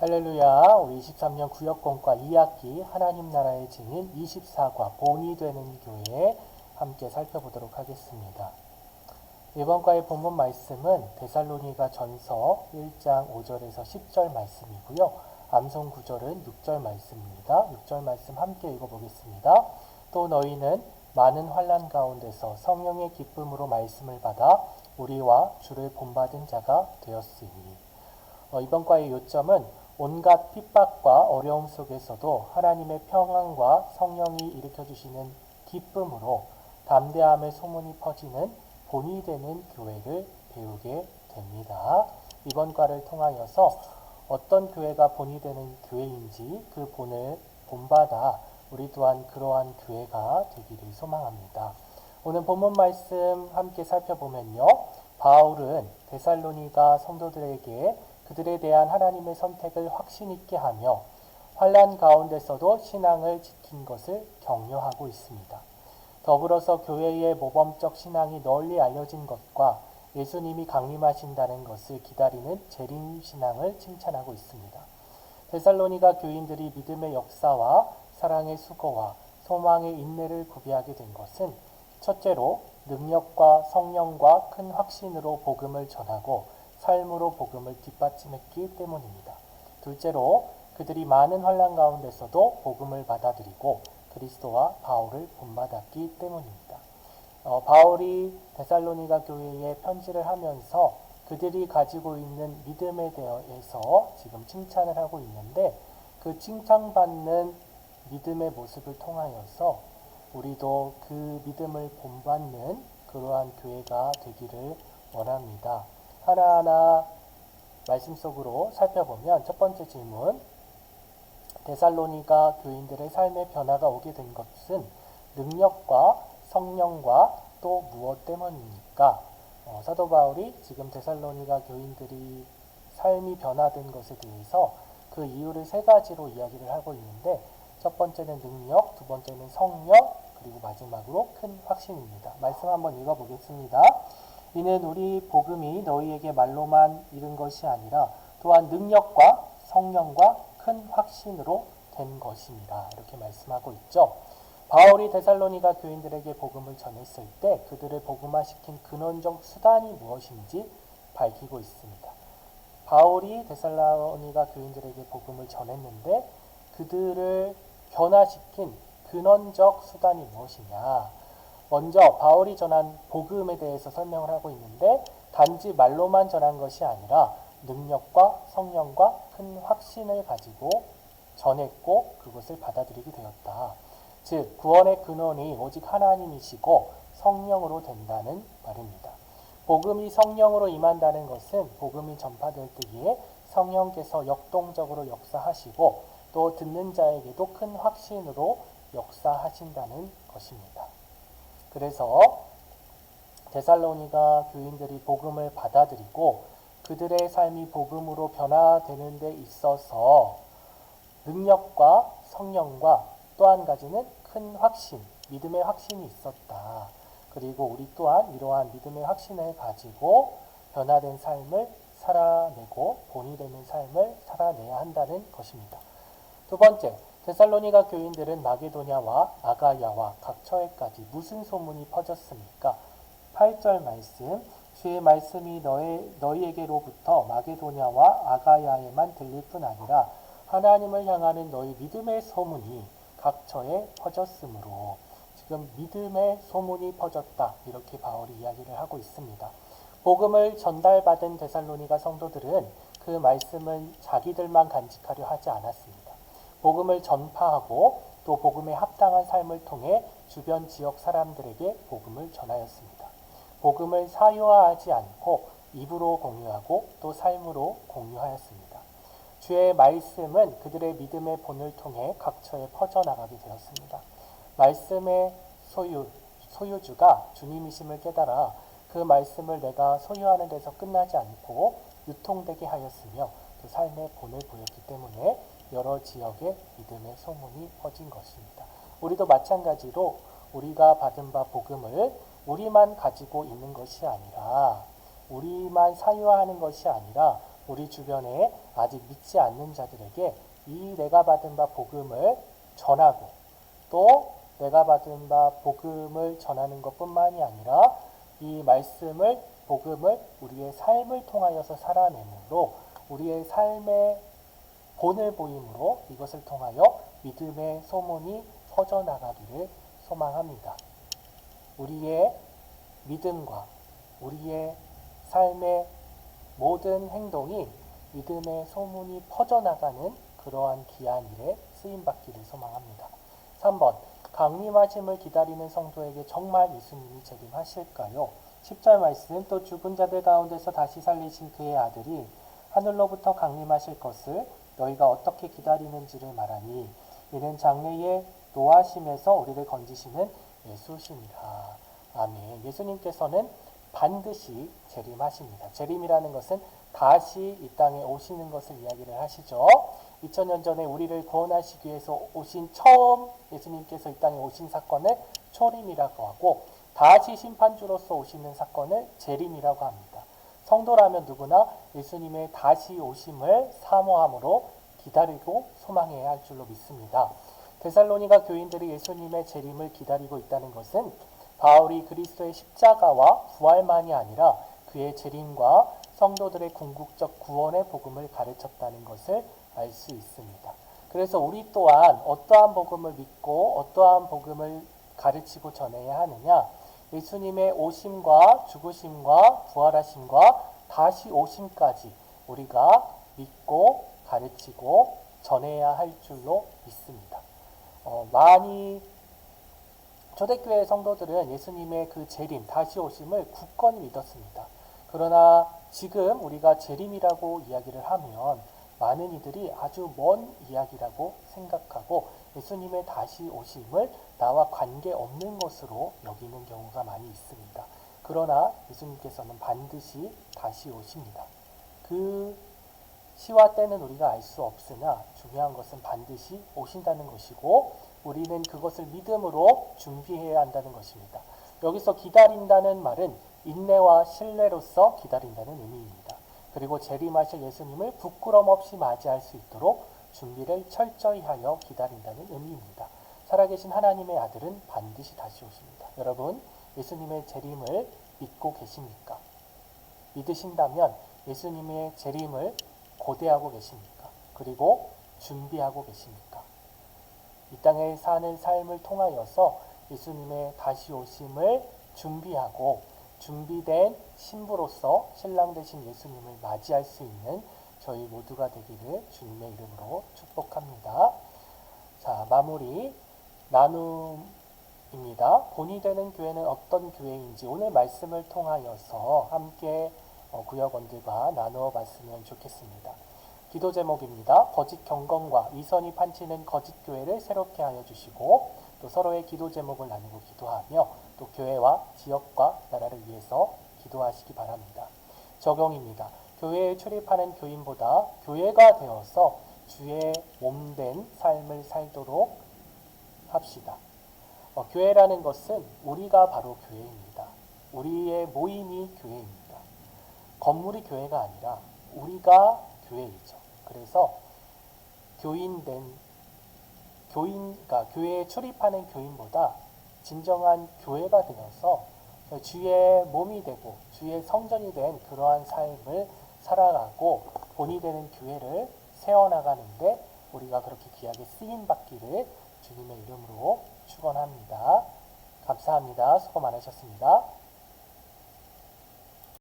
할렐루야. 우리 23년 구역공과 2학기 하나님 나라의 증인 24과 본이 되는 교회 함께 살펴보도록 하겠습니다. 이번 과의 본문 말씀은 데살로니가 전서 1장 5절에서 10절 말씀이고요. 암송 구절은 6절 말씀입니다. 6절 말씀 함께 읽어보겠습니다. 또 너희는 많은 환란 가운데서 성령의 기쁨으로 말씀을 받아 우리와 주를 본받은 자가 되었으니 어, 이번 과의 요점은 온갖 핍박과 어려움 속에서도 하나님의 평안과 성령이 일으켜 주시는 기쁨으로 담대함의 소문이 퍼지는 본이 되는 교회를 배우게 됩니다. 이번 과를 통하여서 어떤 교회가 본이 되는 교회인지 그 본을 본받아 우리 또한 그러한 교회가 되기를 소망합니다. 오늘 본문 말씀 함께 살펴보면요. 바울은 데살로니가 성도들에게 그들에 대한 하나님의 선택을 확신 있게 하며 환란 가운데서도 신앙을 지킨 것을 격려하고 있습니다. 더불어서 교회의 모범적 신앙이 널리 알려진 것과 예수님이 강림하신다는 것을 기다리는 재림 신앙을 칭찬하고 있습니다. 데살로니가 교인들이 믿음의 역사와 사랑의 수고와 소망의 인내를 구비하게 된 것은 첫째로 능력과 성령과 큰 확신으로 복음을 전하고 삶으로 복음을 뒷받침했기 때문입니다. 둘째로 그들이 많은 환란 가운데서도 복음을 받아들이고 그리스도와 바울을 본받았기 때문입니다. 어, 바울이 데살로니가 교회에 편지를 하면서 그들이 가지고 있는 믿음에 대해서 지금 칭찬을 하고 있는데 그 칭찬받는 믿음의 모습을 통하여서 우리도 그 믿음을 본받는 그러한 교회가 되기를 원합니다. 하나하나 말씀 속으로 살펴보면 첫 번째 질문 데살로니가 교인들의 삶의 변화가 오게 된 것은 능력과 성령과 또 무엇 때문입니까? 어, 사도 바울이 지금 데살로니가 교인들이 삶이 변화된 것에 대해서 그 이유를 세 가지로 이야기를 하고 있는데 첫 번째는 능력, 두 번째는 성령, 그리고 마지막으로 큰 확신입니다. 말씀 한번 읽어보겠습니다. 이는 우리 복음이 너희에게 말로만 이른 것이 아니라 또한 능력과 성령과 큰 확신으로 된 것입니다. 이렇게 말씀하고 있죠. 바울이 데살로니가 교인들에게 복음을 전했을 때 그들을 복음화시킨 근원적 수단이 무엇인지 밝히고 있습니다. 바울이 데살로니가 교인들에게 복음을 전했는데 그들을 변화시킨 근원적 수단이 무엇이냐? 먼저 바울이 전한 복음에 대해서 설명을 하고 있는데 단지 말로만 전한 것이 아니라 능력과 성령과 큰 확신을 가지고 전했고 그것을 받아들이게 되었다. 즉 구원의 근원이 오직 하나님이시고 성령으로 된다는 말입니다. 복음이 성령으로 임한다는 것은 복음이 전파될 때에 성령께서 역동적으로 역사하시고 또 듣는 자에게도 큰 확신으로 역사하신다는 것입니다. 그래서 데살로니가 교인들이 복음을 받아들이고 그들의 삶이 복음으로 변화되는 데 있어서 능력과 성령과 또 한 가지는 큰 확신, 믿음의 확신이 있었다. 그리고 우리 또한 이러한 믿음의 확신을 가지고 변화된 삶을 살아내고 본이 되는 삶을 살아내야 한다는 것입니다. 두 번째, 데살로니가 교인들은 마게도냐와 아가야와 각 처에까지 무슨 소문이 퍼졌습니까? 8절 말씀 주의 말씀이 너의, 너희에게로부터 마게도냐와 아가야에만 들릴 뿐 아니라 하나님을 향하는 너희 믿음의 소문이 각 처에 퍼졌으므로 지금 믿음의 소문이 퍼졌다 이렇게 바울이 이야기를 하고 있습니다. 복음을 전달받은 데살로니가 성도들은 그 말씀을 자기들만 간직하려 하지 않았습니다. 복음을 전파하고 또 복음에 합당한 삶을 통해 주변 지역 사람들에게 복음을 전하였습니다. 복음을 사유화하지 않고 입으로 공유하고 또 삶으로 공유하였습니다. 주의 말씀은 그들의 믿음의 본을 통해 각처에 퍼져나가게 되었습니다. 말씀의 소유, 소유주가 주님이심을 깨달아 그 말씀을 내가 소유하는 데서 끝나지 않고 유통되게 하였으며 그 삶의 본을 보였기 때문에 여러 지역에 믿음의 소문이 퍼진 것입니다. 우리도 마찬가지로 우리가 받은 바 복음을 우리만 가지고 있는 것이 아니라 우리만 사유화하는 것이 아니라 우리 주변에 아직 믿지 않는 자들에게 이 내가 받은 바 복음을 전하고 또 내가 받은 바 복음을 전하는 것뿐만이 아니라 이 말씀을 복음을 우리의 삶을 통하여서 살아내므로 우리의 삶의 본을 보임으로 이것을 통하여 믿음의 소문이 퍼져나가기를 소망합니다. 우리의 믿음과 우리의 삶의 모든 행동이 믿음의 소문이 퍼져나가는 그러한 귀한 일에 쓰임받기를 소망합니다. 3번 강림하심을 기다리는 성도에게 정말 예수님이 책임하실까요? 10절 말씀 또 죽은 자들 가운데서 다시 살리신 그의 아들이 하늘로부터 강림하실 것을 너희가 어떻게 기다리는지를 말하니 이는 장래의 노하심에서 우리를 건지시는 예수시니라. 아멘. 예수님께서는 반드시 재림하십니다. 재림이라는 것은 다시 이 땅에 오시는 것을 이야기를 하시죠. 2000년 전에 우리를 구원하시기 위해서 오신 처음 예수님께서 이 땅에 오신 사건을 초림이라고 하고 다시 심판주로서 오시는 사건을 재림이라고 합니다. 성도라면 누구나 예수님의 다시 오심을 사모함으로 기다리고 소망해야 할 줄로 믿습니다. 데살로니가 교인들이 예수님의 재림을 기다리고 있다는 것은 바울이 그리스도의 십자가와 부활만이 아니라 그의 재림과 성도들의 궁극적 구원의 복음을 가르쳤다는 것을 알 수 있습니다. 그래서 우리 또한 어떠한 복음을 믿고 어떠한 복음을 가르치고 전해야 하느냐? 예수님의 오심과 죽으심과 부활하심과 다시 오심까지 우리가 믿고 가르치고 전해야 할 줄로 믿습니다. 어, 많이 초대교회 성도들은 예수님의 그 재림, 다시 오심을 굳건히 믿었습니다. 그러나 지금 우리가 재림이라고 이야기를 하면 많은 이들이 아주 먼 이야기라고 생각하고 예수님의 다시 오심을 나와 관계 없는 것으로 여기는 경우가 많이 있습니다. 그러나 예수님께서는 반드시 다시 오십니다. 그 시와 때는 우리가 알 수 없으나 중요한 것은 반드시 오신다는 것이고 우리는 그것을 믿음으로 준비해야 한다는 것입니다. 여기서 기다린다는 말은 인내와 신뢰로서 기다린다는 의미입니다. 그리고 재림하실 예수님을 부끄럼 없이 맞이할 수 있도록 준비를 철저히 하여 기다린다는 의미입니다. 살아계신 하나님의 아들은 반드시 다시 오십니다. 여러분, 예수님의 재림을 믿고 계십니까? 믿으신다면 예수님의 재림을 고대하고 계십니까? 그리고 준비하고 계십니까? 이 땅에 사는 삶을 통하여서 예수님의 다시 오심을 준비하고 준비된 신부로서 신랑 되신 예수님을 맞이할 수 있는 저희 모두가 되기를 주님의 이름으로 축복합니다. 자, 마무리 나눔입니다. 본이 되는 교회는 어떤 교회인지 오늘 말씀을 통하여서 함께 어, 구역원들과 나누어 봤으면 좋겠습니다. 기도 제목입니다. 거짓 경건과 위선이 판치는 거짓 교회를 새롭게 하여 주시고 또 서로의 기도 제목을 나누고 기도하며 또 교회와 지역과 나라를 위해서 기도하시기 바랍니다. 적용입니다. 교회에 출입하는 교인보다 교회가 되어서 주의 몸된 삶을 살도록 합시다. 어, 교회라는 것은 우리가 바로 교회입니다. 우리의 모임이 교회입니다. 건물이 교회가 아니라 우리가 교회이죠. 그래서 교인된 교인, 그러니까 교회에 출입하는 교인보다 진정한 교회가 되어서 주의 몸이 되고 주의 성전이 된 그러한 삶을 살아가고 본이 되는 교회를 세워나가는데 우리가 그렇게 귀하게 쓰임 받기를 주님의 이름으로 축원합니다. 감사합니다. 수고 많으셨습니다.